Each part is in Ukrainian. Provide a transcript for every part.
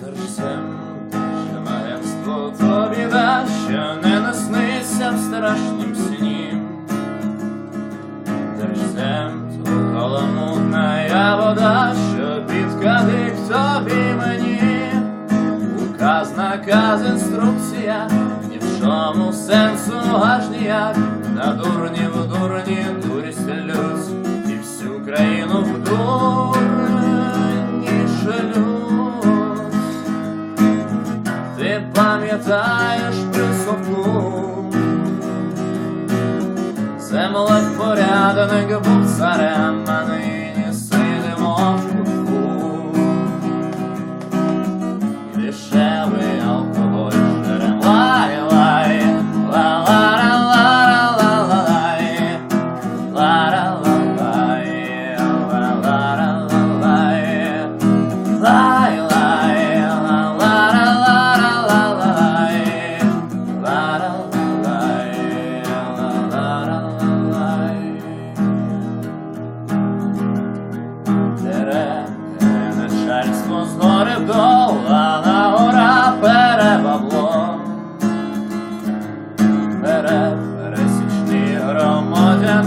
Держсем, що агентство то біда, не насниться в страшнім сні. Держсем, то холомутна я вода, що підкадик тобі мені. Указ, наказ, інструкція, ні в чому сенсу аж ніяк. На дурні в дурні дурі селють, пам'ятаєш присохну, земля порядник був царем, а нині сидимо в кутку. І дешевий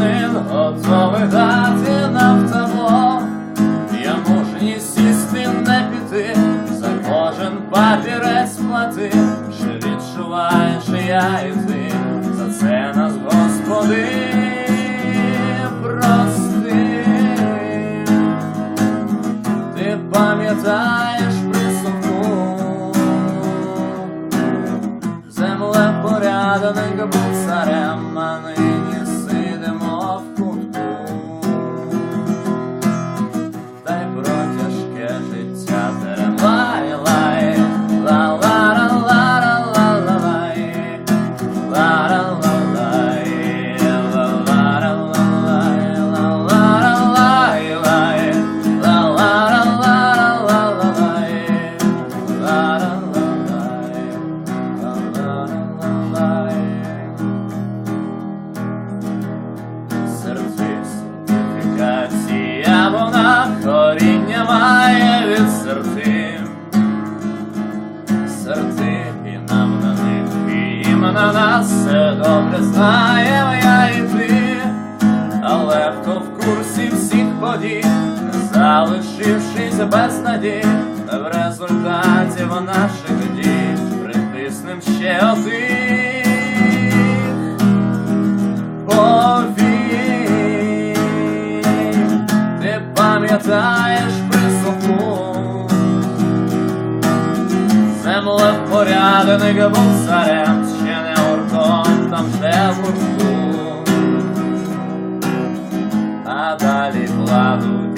громадянин, готовий дати нам табло. Ж ні сісти, не піти, за кожен папірець плати, чи відчуваєш я і ти, за це нас Господи прости. Ти пам'ятаєш присовку Земля порядник був царем, а добре знаємо я і ти. Але хто в курсі всіх подій, залишившись без надій, в результаті в наших дій притиснем ще один повій. Ти пам'ятаєш присуху, земля порядник був царем, swallowed